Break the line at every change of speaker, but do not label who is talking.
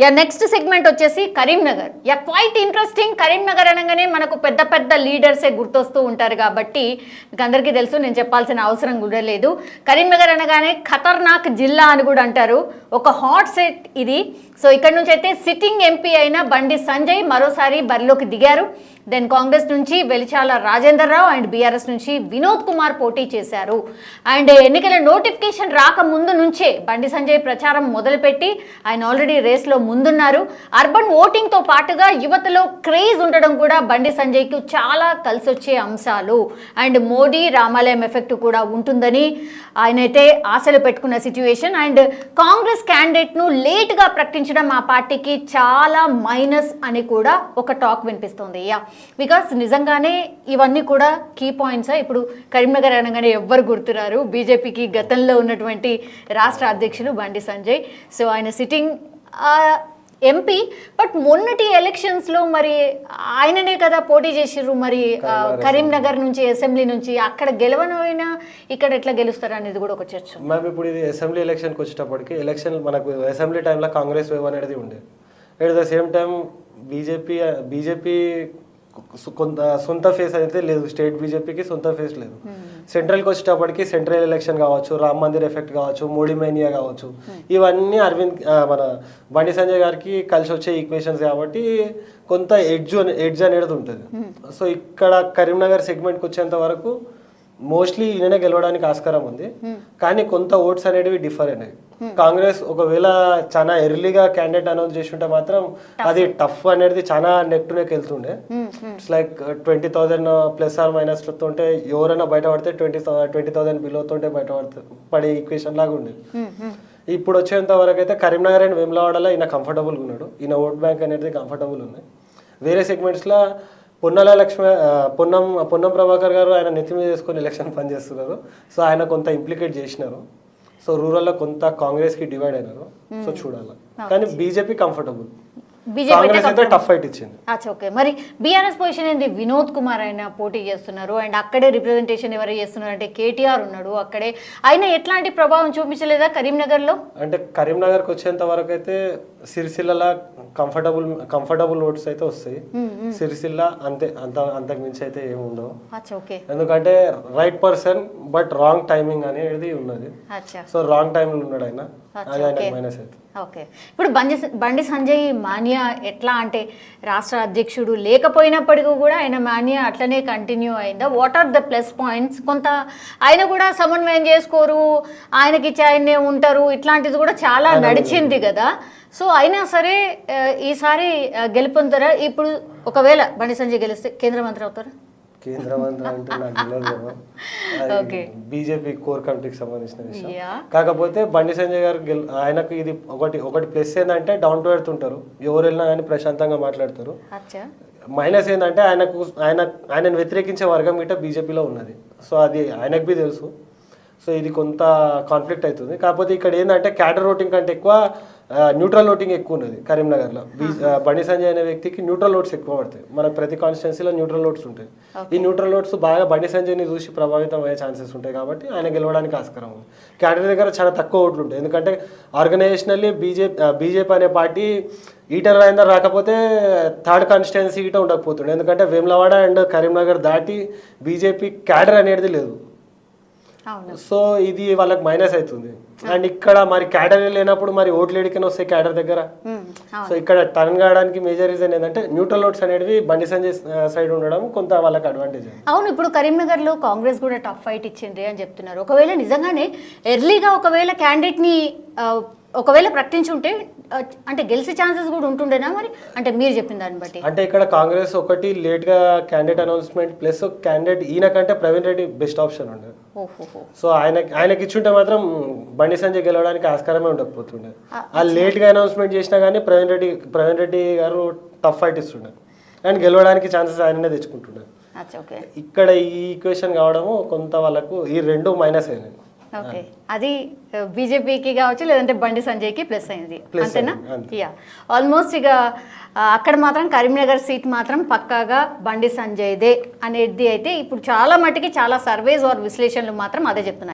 Yeah next segment వచ్చేసి Karimnagar. Yeah quite interesting Karimnagar అనగానే మనకు పెద్ద పెద్ద లీడర్సే గుర్తొస్తూ ఉంటారు కాబట్టి మీకు అందరికీ తెలుసు నేను చెప్పాల్సిన అవసరం కూడా లేదు. కరీంనగర్ అనగానే ఖతర్నాక్ జిల్లా అని కూడా అంటారు. ఒక హాట్ సెట్ ఇది. సో ఇక్కడ నుంచి అయితే సిట్టింగ్ ఎంపీ అయిన బండి సంజయ్ మరోసారి బరిలోకి దిగారు. దెన్ కాంగ్రెస్ నుంచి వెలిచాల రాజేందర్ రావు అండ్ బీఆర్ఎస్ నుంచి వినోద్ కుమార్ పోటీ చేశారు. అండ్ ఎన్నికల నోటిఫికేషన్ రాక ముందు నుంచే బండి సంజయ్ ప్రచారం మొదలుపెట్టి ఆయన ఆల్రెడీ రేస్లో ముందున్నారు. అర్బన్ ఓటింగ్తో పాటుగా యువతలో క్రేజ్ ఉండడం కూడా బండి సంజయ్కి చాలా కలిసొచ్చే అంశాలు. అండ్ మోడీ రామాలయం ఎఫెక్ట్ కూడా ఉంటుందని ఆయన అయితే ఆశలు పెట్టుకున్న సిచ్యువేషన్ అండ్ కాంగ్రెస్ క్యాండిడేట్ను లేట్గా ప్రకటించడం ఆ పార్టీకి చాలా మైనస్ అని కూడా ఒక టాక్ వినిపిస్తుంది. యా బికాస్ నిజంగానే ఇవన్నీ కూడా కీ పాయింట్స్ ఇప్పుడు కరీంనగర్ అనగానే ఎవ్వరు గుర్తురారు. బీజేపీకి గతంలో ఉన్నటువంటి రాష్ట్ర అధ్యక్షులు బండి సంజయ్. సో ఆయన సిట్టింగ్ ఎంపీ బట్ మొన్నటి ఎలక్షన్స్లో మరి ఆయననే కదా పోటీ చేసిర్రు మరి కరీంనగర్ నుంచి అసెంబ్లీ నుంచి. అక్కడ గెలవనైనా ఇక్కడ ఎట్లా గెలుస్తారు అనేది కూడా ఒక చర్చ.
మ్యామ్ ఇప్పుడు ఇది అసెంబ్లీ ఎలక్షన్కి వచ్చేటప్పటికి ఎలక్షన్ మనకు అసెంబ్లీ టైంలో కాంగ్రెస్ వేవ్ అనేది ఉండే at the same time BJP BJP కొంత సొంత ఫేస్ అయితే లేదు. స్టేట్ బీజేపీకి సొంత ఫేస్ లేదు. సెంట్రల్కి వచ్చేటప్పటికి సెంట్రల్ ఎలక్షన్ కావచ్చు రామ్ మందిర్ ఎఫెక్ట్ కావచ్చు మోడీ మేనియా కావచ్చు. ఇవన్నీ అరవింద్ మన బండి సంజయ్ గారికి కలిసి వచ్చే ఈక్వేషన్స్ కాబట్టి కొంత ఎడ్జ్ ఎడ్జ్ అనేది ఉంటుంది. సో ఇక్కడ కరీంనగర్ సెగ్మెంట్కి వచ్చేంత వరకు మోస్ట్లీ ఈయననే గెలవడానికి ఆస్కారం ఉంది. కానీ కొంత ఓట్స్ అనేటివి డిఫర్ అయినాయి. కాంగ్రెస్ ఒకవేళ చాలా ఎర్లీగా క్యాండిడేట్ అనౌన్స్ చేస్తుంటే మాత్రం అది టఫ్ అనేది చాలా నెక్ టు నెక్ వెళ్తుండే. It's like twenty thousand plus are minus ఉంటే ఎవరైనా బయట పడితే ట్వంటీ ట్వంటీ థౌసండ్ బిలోతుంటే బయట పడితే పడే ఈక్వేషన్ లాగా ఉండేది ఇప్పుడు వచ్చేంత వరకు అయితే కరీంనగర్ అండ్ వేములవాడలో ఈయన కంఫర్టబుల్గా ఉన్నాడు. ఈయన ఓట్ బ్యాంక్ అనేది కంఫర్టబుల్ ఉన్నాయి వేరే సెగ్మెంట్స్లో పొన్నల లక్ష్మి పొన్నం పొన్నం ప్రభాకర్ గారు ఆయన నెత్తి మీద వేసుకొని ఎలక్షన్ పనిచేస్తున్నారు సో ఆయన కొంత ఇంప్లికేట్ చేసినారు. సో రూరల్లో కొంత కాంగ్రెస్కి డివైడ్ అయినారు. సో చూడాలి. కానీ బీజేపీ కంఫర్టబుల్
బీజేపీ
కాంగ్రెస్ అయితే టఫ్ ఫైట్ ఇచ్చింది.
అచ్చా ఓకే. మరి బీఆర్ఎస్ పొజిషన్ ఏంది? వినోద్ కుమార్ ఆయన పోటీ చేస్తున్నారు. అండ్ అక్కడే రిప్రజెంటేషన్ ఎవరు చేస్తున్నారు? అంటే కేటీఆర్ ఉన్నాడు అక్కడే. ఆయన ఎట్లాంటి ప్రభావం చూపించలేదా కరీంనగర్లో?
అంటే కరీంనగర్కి వచ్చేంత వరకు అయితే సిరిసిల్ల కంఫర్టబుల్ కంఫర్టబుల్ ఓట్స్ అయితే వస్తాయి. సిరిసిల్ల అంతే అంత అంతకు మించి అయితే ఏమి ఉండవు. ఎందుకంటే right person but wrong timing అనేది ఉన్నది. సో రాంగ్ టైంలో ఉన్నాడు ఆయన. అది ఆయన మైనస్ అయితే.
ఓకే. ఇప్పుడు బండి బండి సంజయ్ మాన్యా ఎట్లా అంటే రాష్ట్ర అధ్యక్షుడు లేకపోయినప్పటికీ కూడా ఆయన మాన్యా అట్లనే కంటిన్యూ అయిందా? What are the plus points కొంత ఆయన కూడా సమన్వయం చేసుకోరు ఆయనకి ఆయన్నే ఉంటారు ఇట్లాంటిది కూడా చాలా నడిచింది కదా. సో అయినా సరే ఈసారి గెలుపొందుతారా? ఇప్పుడు ఒకవేళ బండి సంజయ్ గెలిస్తే కేంద్ర మంత్రి అవుతారా?
కేంద్ర మంత్రి అంటే నాకు తెలియదు. బీజేపీ కోర్ కమిటీకి సంబంధించిన విషయం. కాకపోతే బండి సంజయ్ గారు ఆయనకు ఇది ఒకటి ఒకటి ప్లస్ ఏంటంటే డౌన్ టు ఎర్త్ ఉంటారు. ఎవరు వెళ్ళినా కానీ ప్రశాంతంగా మాట్లాడతారు. మైనస్ ఏంటంటే ఆయనకు ఆయన ఆయనను వ్యతిరేకించే వర్గం గిట్ట బీజేపీలో ఉన్నది. సో అది ఆయనకు బి తెలుసు. సో ఇది కొంత కాన్ఫ్లిక్ట్ అవుతుంది. కాకపోతే ఇక్కడ ఏంటంటే క్యాడర్ ఓటింగ్ కంటే ఎక్కువ న్యూట్రల్ ఓటింగ్ ఎక్కువ ఉన్నది కరీంనగర్లో. బండి సంజయ్ అనే వ్యక్తికి న్యూట్రల్ ఓట్స్ ఎక్కువ పడతాయి. మనకు ప్రతి కాన్స్టిట్యున్సీలో న్యూట్రల్ ఓట్స్ ఉంటాయి. ఈ న్యూట్రల్ ఓట్స్ బాగా బండి సంజయ్ని చూసి ప్రభావితం అయ్యే ఛాన్సెస్ ఉంటాయి కాబట్టి ఆయన గెలవడానికి ఆస్కారం ఉంది. క్యాడర్ దగ్గర చాలా తక్కువ ఓట్లు ఉంటాయి. ఎందుకంటే ఆర్గనైజేషనల్లీ బీజేపీ బీజేపీ అనే పార్టీ ఈటర్ రాయిందర్ రాకపోతే థర్డ్ కాన్స్టిట్యున్సీ ఈట ఉండకపోతుండే. ఎందుకంటే వేములవాడ అండ్ కరీంనగర్ దాటి బీజేపీ క్యాడర్ అనేది లేదు. సో ఇది వాళ్ళకి మైనస్ అవుతుంది. అండ్ ఇక్కడ మరి క్యాడర్ లేనప్పుడు మరి ఓట్లు ఎడికని వస్తాయి క్యాడర్ దగ్గర. సో ఇక్కడ టర్న్ కావడానికి మేజర్ రీజన్ ఏంటంటే న్యూట్రల్ ఓట్స్ అనేవి బండి సంజయ్ సైడ్ ఉండడం కొంత వాళ్ళకి అడ్వాంటేజ్
అవును ఇప్పుడు కరీంనగర్లో కాంగ్రెస్ కూడా టఫ్ ఫైట్ ఇచ్చింది అని చెప్తున్నారు. ఒకవేళ నిజంగానే ఎర్లీగా ఒకవేళ క్యాండిడేట్ని ఆ, ఒకవేళ ప్రకటించుంటే అంటే గెలిచే ఛాన్సెస్ కూడా ఉంటుండేనా మరి? అంటే మీరు చెప్పిన దాన్ని బట్టి.
అంటే ఇక్కడ కాంగ్రెస్ ఒకటి లేట్గా క్యాండిడేట్ అనౌన్స్మెంట్ ప్లస్ క్యాండిడేట్ ఈయన కంటే ప్రవీణ్ రెడ్డి బెస్ట్ ఆప్షన్ ఉండదు సో ఆయన ఆయనకి ఇచ్చుంటే మాత్రం బండి సంజయ్ గెలవడానికి ఆస్కారమే ఉండకపోతుండే. ఆ లేట్గా అనౌన్స్మెంట్ చేసినా కానీ ప్రవీణ్ రెడ్డి ప్రవీణ్ రెడ్డి గారు టఫ్ ఫైట్ ఇస్తుండే. అండ్ గెలవడానికి ఛాన్సెస్ ఆయననే తెచ్చుకుంటుండే. ఇక్కడ ఈ ఈక్వేషన్ కావడము కొంత వాళ్ళకు ఈ రెండు మైనస్ అయినాయి.
ఓకే. అది బీజేపీకి కావచ్చు లేదంటే బండి సంజయ్కి ప్లస్ అయింది. అంతేనా. యా ఆల్మోస్ట్ ఇక అక్కడ మాత్రం కరీంనగర్ సీట్ మాత్రం పక్కాగా బండి సంజయ్దే అనేది అయితే ఇప్పుడు చాలా మట్టుకి చాలా సర్వేస్ ఆర్ విశ్లేషణలు మాత్రం అదే చెప్తున్నాయి.